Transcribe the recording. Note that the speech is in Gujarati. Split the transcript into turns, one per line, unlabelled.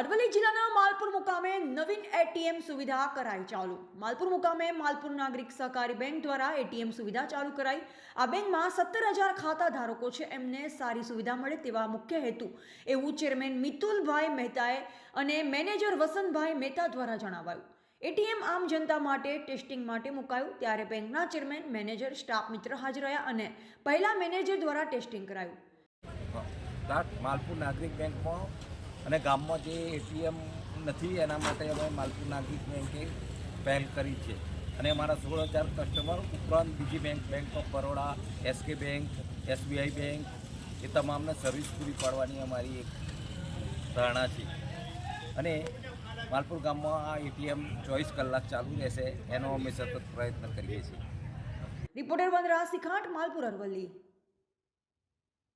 અરવલ્લી જિલ્લાના માલપુર મુકામે નવીન એટીએમ સુવિધા કરાઈ ચાલુ. માલપુર મુકામે માલપુર નાગરિક સહકારી બેંક દ્વારા એટીએમ સુવિધા ચાલુ કરાઈ. આ બેંકમાં સત્તર હજાર ખાતા ધારકો છે. એમને સારી સુવિધા મળે તેવા મુખ્ય હેતુ. એવું ચેરમેન મિતુલભાઈ મહેતાએ અને મેનેજર વસંતભાઈ મહેતા દ્વારા જણાવાયું. એટીએમ આમ જનતા માટે ટેસ્ટિંગ માટે મુકાયું. ત્યારે બેંકના ચેરમેન, મેનેજર, સ્ટાફ મિત્ર હાજર રહ્યા અને પહેલા મેનેજર દ્વારા ટેસ્ટિંગ કરાયું.
માલપુર નાગરિક બેંકમાં અને ગામમાં જે એટીએમ નથી, એના માટે અમે માલપુર નાગરિક બેંકે પહેલ કરી છે. અને અમારા સોળ હજાર કસ્ટમર ઉપરાંત બીજી bank bank of Baroda SK bank SBI bank એ તમામને સર્વિસ પૂરી પાડવાની અમારી એક ધારણા છે. અને માલપુર ગામમાં આ એટીએમ ચોવીસ કલાક ચાલુ રહેશે, એનો અમે સતત પ્રયત્ન કરીએ છીએ.
રિપોર્ટર વંદરા શિખાટ, માલપુર અરવલ્લી.